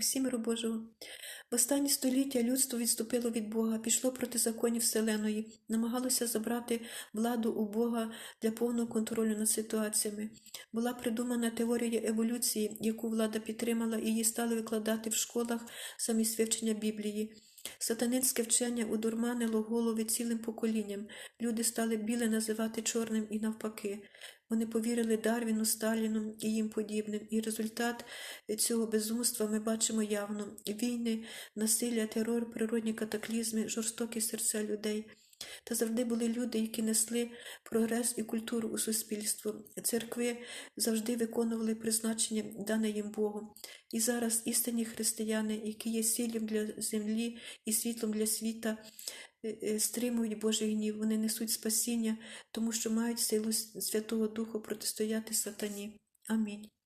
Усі миру Божого. В останні століття людство відступило від Бога, пішло проти законів Вселеної, намагалося забрати владу у Бога для повного контролю над ситуаціями. Була придумана теорія еволюції, яку влада підтримала і її стали викладати в школах замість вивчення Біблії. Сатанинське вчення удурманило голови цілим поколінням. Люди стали біле називати чорним і навпаки. Вони повірили Дарвіну, Сталіну і їм подібним. І результат цього безумства ми бачимо явно: війни, насилля, терор, природні катаклізми, жорстокі серця людей. Та завжди були люди, які несли прогрес і культуру у суспільство. Церкви завжди виконували призначення, дане їм Богом. І зараз істинні християни, які є сіллю для землі і світлом для світа, е, е, стримують Божий гнів, вони несуть спасіння, тому що мають силу Святого Духу протистояти сатані. Амінь.